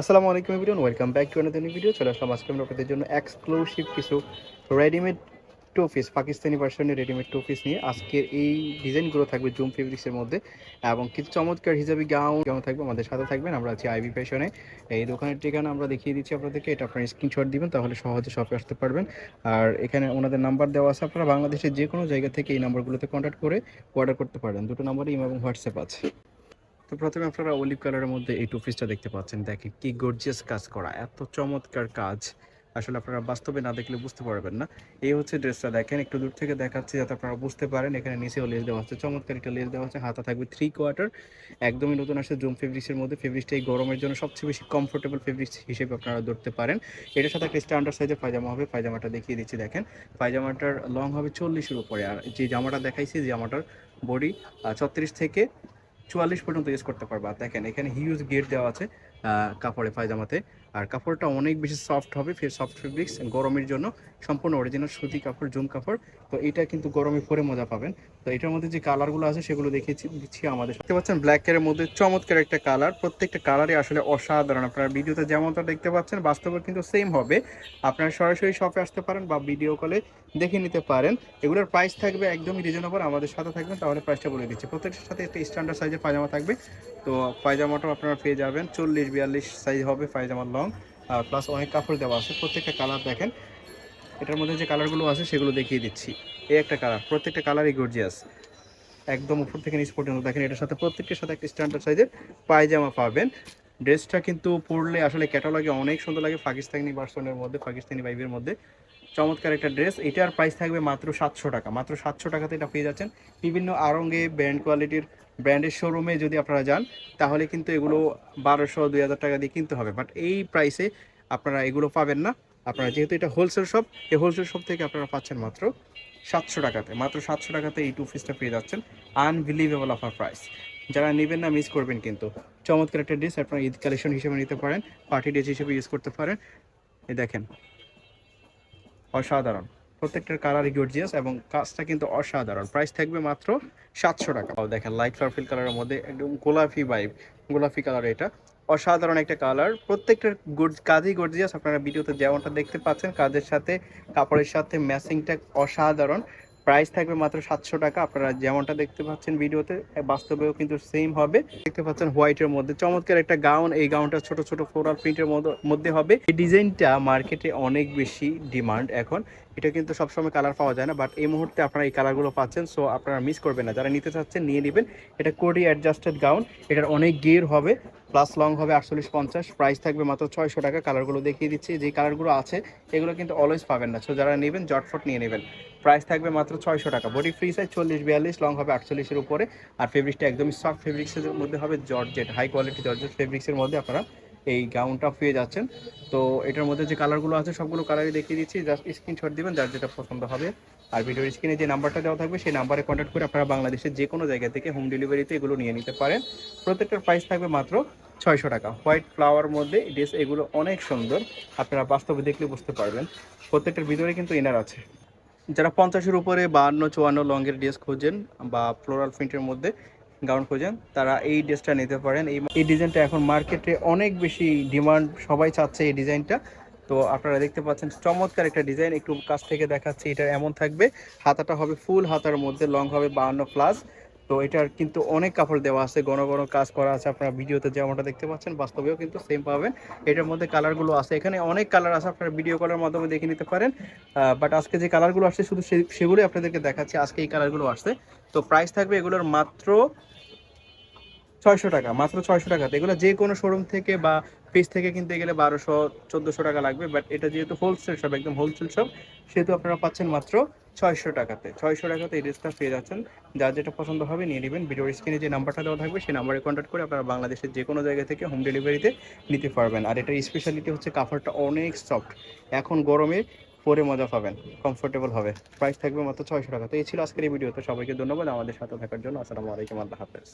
আসসালামু আলাইকুম everyone welcome back to another video চলে আসলাম আজকে আমরা আপনাদের জন্য এক্সক্লুসিভ কিছু রেডিমেড টু পিস পাকিস্তানি ভার্সনের রেডিমেড টু পিস নিয়ে আজকের এই ডিজাইনগুলো থাকবে জুম ফেব্রিক্সের মধ্যে এবং কিছু চমৎকার হিসাবে গাউন গাউন থাকবে আমাদের সাথে থাকবেন। আমরা আছি আইবি ফ্যাশনে এই দোকানের ঠিকানা আমরা দেখিয়ে দিচ্ছি আপনাদেরকে। এটা আপনারা স্ক্রিনশট দিবেন, তাহলে সহজে শপে আসতে পারবেন। আর এখানে ওনাদের নাম্বার দেওয়া আছে, আপনারা বাংলাদেশের যে কোনো জায়গা থেকে এই নাম্বারগুলোতে কন্ট্যাক্ট করে অর্ডার করতে পারেন। দুটো নাম্বারই ইম এবং হোয়াটসঅ্যাপ আছে। তো প্রথমে আপনারা অলিভ কালারের মধ্যে এই টু পিসটা দেখতে পাচ্ছেন। দেখেন কি গর্জিয়াস কাজ করা, এত চমৎকার কাজ। আসলে আপনারা বাস্তবে না দেখলে বুঝতে পারবেন না। এই হচ্ছে ড্রেসটা দেখেন, একটু দূর থেকে দেখাচ্ছি যাতে আপনারা বুঝতে পারেন। এখানে নিচেও লেস দেওয়া আছে, চমৎকার একটা লেস দেওয়া আছে। হাতা থাকবে থ্রি কোয়ার্টার একদমই নতুন আসছে জুম ফেব্রিক্সের মধ্যে। ফেব্রিক্সটা এই গরমের জন্য সবচেয়ে বেশি কমফোর্টেবল ফেব্রিক্স হিসেবে আপনারা ধরতে পারেন। এটার সাথে একটা স্ট্যান্ডার্ড সাইজের পায়জামা হবে। পায়জামাটা দেখিয়ে দিচ্ছি, দেখেন। পায়জামাটার লং হবে চল্লিশের উপরে। আর যে জামাটা দেখাইছি, জামাটার বডি ছত্রিশ থেকে চুয়াল্লিশ পর্যন্ত ইউজ করতে পারবা। দেখেন, এখানে হিউজ গেট দেওয়া আছে কাপড়ে, পায়জামাতে। আর কাপড়টা অনেক বেশি সফট হবে ফের সফট ফেব্রিক্স গরমের জন্য সম্পূর্ণ অরিজিনাল সুতি কাপড়, জুম কাপড়। তো এটা কিন্তু গরমে পরে মজা পাবেন। তো এটার মধ্যে যে কালারগুলো আছে সেগুলো দেখিয়েছি, দিচ্ছি আমাদের দেখতে পাচ্ছেন ব্ল্যাকের মধ্যে চমৎকার একটা কালার প্রত্যেকটা কালারই আসলে অসাধারণ। আপনারা ভিডিওতে যেমনটা দেখতে পাচ্ছেন, বাস্তবে কিন্তু সেম হবে। আপনারা সরাসরি শপে আসতে পারেন বা ভিডিও কলে দেখে নিতে পারেন। এগুলোর প্রাইস থাকবে একদমই রিজনেবল আমাদের সাথে থাকবেন, তাহলে প্রাইসটা বলে দিচ্ছি। প্রত্যেকটার সাথে একটা স্ট্যান্ডার্ড সাইজের পায়জামা থাকবে। তো পায়জামাটাও আপনারা পেয়ে যাবেন। চল্লিশ, বিয়াল্লিশ সাইজ হবে পায়জামার লং আর প্লাস অনেক কাপড় দেওয়া আছে। প্রত্যেকটা কালার দেখেন। এটার মধ্যে যে কালারগুলো আছে সেগুলো দেখিয়ে দিচ্ছি। এই একটা কালার, প্রত্যেকটা কালারই গর্জিয়াস একদম উপর থেকে নিচ পর্যন্ত দেখেন, এটার সাথে প্রত্যেকটার সাথে একটা স্ট্যান্ডার্ড সাইজের পায়জামা পাবেন। ড্রেসটা কিন্তু পরলে আসলে ক্যাটালগে অনেক সুন্দর লাগে, পাকিস্তানি ভার্সনের মধ্যে, পাকিস্তানি বাইবের মধ্যে। চমৎকার একটা ড্রেস এটার প্রাইস থাকবে মাত্র সাতশো টাকা। মাত্র সাতশো টাকাতে এটা পেয়ে যাচ্ছেন। বিভিন্ন আরঙ্গে ব্র্যান্ড কোয়ালিটির ব্র্যান্ডের শোরুমে যদি আপনারা যান, তাহলে কিন্তু এগুলো বারোশো, দুই হাজার টাকা দিয়ে কিনতে হবে। বাট এই প্রাইসে আপনারা এগুলো পাবেন না। আপনারা যেহেতু এটা হোলসেল শপ এই হোলসেল শপ থেকে আপনারা পাচ্ছেন মাত্র সাতশো টাকাতে, মাত্র সাতশো টাকাতে এই টু পিসটা পেয়ে যাচ্ছেন। আনবিলিভেবল অফার প্রাইস যারা নেবেন না মিস করবেন কিন্তু। চমৎকার একটা ড্রেস আপনারা ঈদ কালেকশন হিসেবে নিতে পারেন পার্টি ড্রেস হিসেবে ইউজ করতে পারেন। এই দেখেন, অসাধারণ। প্রত্যেকটার কালারই গর্জিয়াস এবং কাজটা কিন্তু অসাধারণ। প্রাইস থাকবে মাত্র সাতশো টাকা। দেখেন লাইট পার্পল কালারের মধ্যে একদম গোলাপি বাইব গোলাপি কালার এটা। অসাধারণ একটা কালার প্রত্যেকটার গর্জ- কাজই গর্জিয়াস আপনারা ভিডিওতে যেমনটা দেখতে পাচ্ছেন, কাজের সাথে, কাপড়ের সাথে ম্যাচিংটা অসাধারণ। প্রাইস থাকবে মাত্র সাতশো টাকা। আপনারা যেমনটা দেখতে পাচ্ছেন ভিডিওতে বাস্তবেও কিন্তু সেম হবে। দেখতে পাচ্ছেন হোয়াইটের মধ্যে। চমৎকার একটা গাউন এই গাউনটা ছোট ছোট ফ্লোরাল প্রিন্টের মধ্যে হবে। এই ডিজাইনটা মার্কেটে অনেক বেশি ডিমান্ড এখন। এটা কিন্তু সবসময় কালার পাওয়া যায় না বাট এই মুহূর্তে আপনারা এই কালারগুলো পাচ্ছেন সো আপনারা মিস করবেন না। যারা নিতে চাচ্ছেন, নিয়ে নেবেন। এটা কোডি অ্যাডজাস্টেড গাউন এটার অনেক গিয়ার হবে। প্লাস লং হবে আটচল্লিশ পঞ্চাশ প্রাইস থাকবে মাত্র ছয়শো টাকা। কালারগুলো দেখিয়ে দিচ্ছি, যে কালারগুলো আছে, এগুলো কিন্তু অলওয়েজ পাবেন না। সো যারা নেবেন, জটফট নিয়ে নেবেন। প্রাইস থাকবে মাত্র ছয়শো টাকা। বডি ফ্রি সাইজ চল্লিশ বিয়াল্লিশ লং হবে আটচল্লিশের উপরে। আর ফেব্রিকটা একদমই সফট ফেব্রিক্সের মধ্যে হবে, জর্জেট হাই কোয়ালিটি জর্জেট ফেব্রিক্সের মধ্যে আপনারা এই গাউনটা পেয়ে যাচ্ছেন। তো এটার মধ্যে যে কালারগুলো আছে, সবগুলো কালারই দেখিয়ে দিচ্ছি। জাস্ট স্ক্রিনশট দিবেন, যার যেটা পছন্দ হবে। আর ভিডিওর স্ক্রিনে যে নাম্বারটা দেওয়া থাকবে, সেই নাম্বারে কন্ট্যাক্ট করে আপনারা বাংলাদেশের যে কোনো জায়গা থেকে হোম ডেলিভারিতে এগুলো নিয়ে নিতে পারেন। প্রত্যেকটার প্রাইস থাকবে মাত্র ছয়শো টাকা। হোয়াইট ফ্লাওয়ার মধ্যে ড্রেস এগুলো অনেক সুন্দর। আপনারা বাস্তবে দেখলে বুঝতে পারবেন। প্রত্যেকটার ভিতরে কিন্তু ইনার আছে। যারা পঞ্চাশের উপরে বাহান্ন, চুয়ান্ন লংয়ের ড্রেস খোঁজেন বা ফ্লোরাল প্রিন্টের মধ্যে গাউন খোঁজেন, তারা এই ড্রেসটা নিতে পারেন। এই এই ডিজাইনটা এখন মার্কেটে অনেক বেশি ডিমান্ড, সবাই চাচ্ছে এই ডিজাইনটা। তো আপনারা দেখতে পাচ্ছেন, চমৎকার একটা ডিজাইন। একটু কাছ থেকে দেখাচ্ছি, এটা এমন থাকবে। হাতাটা হবে ফুল, হাতার মধ্যে লং হবে বাহান্ন প্লাস। তো এটার কিন্তু অনেক কাপড় দেওয়া আছে, ঘন ঘন কাজ করা আছে। আপনারা ভিডিওতে যেমনটা দেখতে পাচ্ছেন, বাস্তবেও কিন্তু সেম পাবেন। এটার মধ্যে কালারগুলো আছে। এখানে অনেক কালার আছে, আপনারা ভিডিও কলের মাধ্যমে দেখে নিতে পারেন। বাট আজকে যে কালারগুলো আসছে, শুধু সেগুলোই আপনাদেরকে দেখাচ্ছি। আজকে এই কালারগুলো আসছে। তো প্রাইস থাকবে এগুলোর মাত্র ছয়শো টাকা, মাত্র ছয়শো টাকাতে এগুলো যে কোনো শোরুম থেকে বা পেজ থেকে কিনতে গেলে বারোশো, চোদ্দোশো টাকা লাগবে বাট এটা যেহেতু হোলসেল শপ একদম হোলসেল শপ সেহেতু আপনারা পাচ্ছেন মাত্র ছয়শো টাকাতে। ছয়শো টাকাতে এই ড্রেসটা পেয়ে যাচ্ছেন। যার যেটা পছন্দ হবে নিয়ে নেবেন। ভিডিওর স্ক্রিনে যে নাম্বারটা দেওয়া থাকবে, সেই নাম্বারে কন্ট্যাক্ট করে আপনারা বাংলাদেশের যে কোনো জায়গা থেকে হোম ডেলিভারিতে নিতে পারবেন। আর এটার স্পেশালিটি হচ্ছে কাপড়টা অনেক সফট এখন গরমে পরে মজা পাবেন। কমফোর্টেবল হবে। প্রাইস থাকবে মাত্র ছয়শো টাকা। তো এই ছিল আজকের এই ভিডিও তো সবাইকে ধন্যবাদ আমাদের সাথে থাকার জন্য। আসসালামু আলাইকুম। আল্লাহ হাফেজ।